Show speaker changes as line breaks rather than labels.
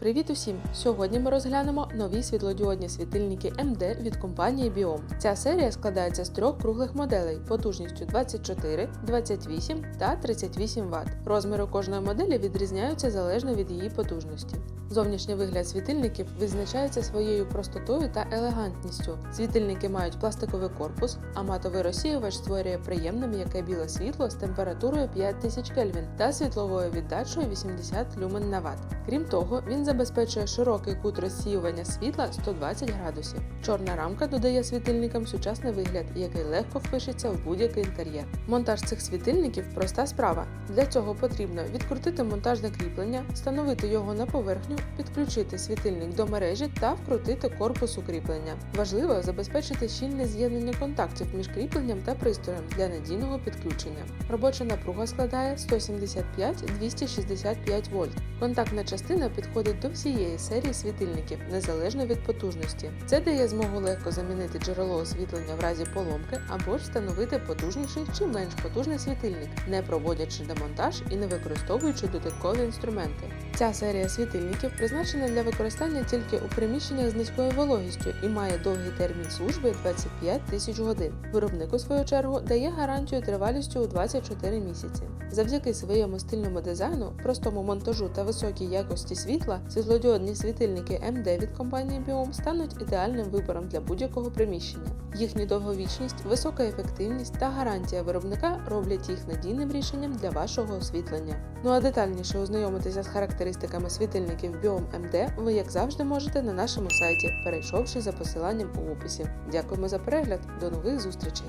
Привіт усім! Сьогодні ми розглянемо нові світлодіодні світильники МД від компанії Biom. Ця серія складається з трьох круглих моделей потужністю 24, 28 та 38 Вт. Розміри кожної моделі відрізняються залежно від її потужності. Зовнішній вигляд світильників відзначається своєю простотою та елегантністю. Світильники мають пластиковий корпус, а матовий розсіювач створює приємне м'яке біле світло з температурою 5000 Кельвін та світловою віддачею 80 люмен на Вт. Крім того, він забезпечує широкий кут розсіювання світла 120 градусів. Чорна рамка додає світильникам сучасний вигляд, який легко впишеться в будь-який інтер'єр. Монтаж цих світильників проста справа. Для цього потрібно відкрутити монтажне кріплення, встановити його на поверхню, підключити світильник до мережі та вкрутити корпус укріплення. Важливо забезпечити щільне з'єднання контактів між кріпленням та пристроєм для надійного підключення. Робоча напруга складає 175-265 вольт. Контактна частина підходить до всієї серії світильників незалежно від потужності. Це дає змогу легко замінити джерело освітлення в разі поломки або ж встановити потужніший чи менш потужний світильник, не проводячи демонтаж і не використовуючи додаткові інструменти. Ця серія світильників призначена для використання тільки у приміщеннях з низькою вологістю і має довгий термін служби 25 тисяч годин. Виробник у свою чергу дає гарантію тривалістю у 24 місяці. Завдяки своєму стильному дизайну, простому монтажу та високій якості світла, світлодіодні світильники МД від компанії Biom стануть ідеальним вибором для будь-якого приміщення. Їхня довговічність, висока ефективність та гарантія виробника роблять їх надійним рішенням для вашого освітлення. Ну а детальніше ознайомитися з характеристиками світильників Biom MD ви, як завжди, можете на нашому сайті, перейшовши за посиланням у описі. Дякуємо за перегляд, до нових зустрічей!